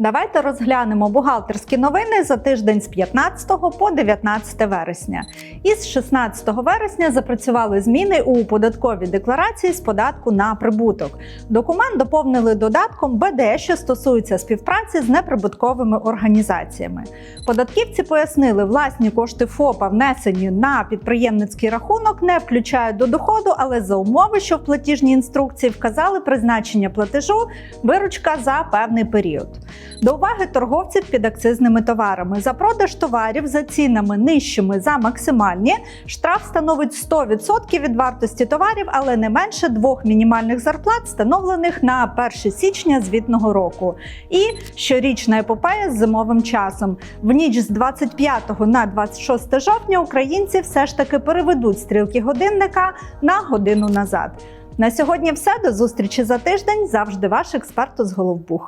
Давайте розглянемо бухгалтерські новини за тиждень з 15 по 19 вересня. Із 16 вересня запрацювали зміни у податковій декларації з податку на прибуток. Документ доповнили додатком БД, що стосується співпраці з неприбутковими організаціями. Податківці пояснили, власні кошти ФОПа внесені на підприємницький рахунок, не включають до доходу, але за умови, що в платіжній інструкції вказали призначення платежу, виручка за певний період. До уваги торговців під акцизними товарами за продаж товарів за цінами нижчими за максимальні. Штраф становить 100% від вартості товарів, але не менше двох мінімальних зарплат, встановлених на 1 січня звітного року. І щорічна епопея з зимовим часом. В ніч з 25 на 26 жовтня українці все ж таки переведуть стрілки годинника на годину назад. На сьогодні все. До зустрічі за тиждень. Завжди ваш експерт з Головбух.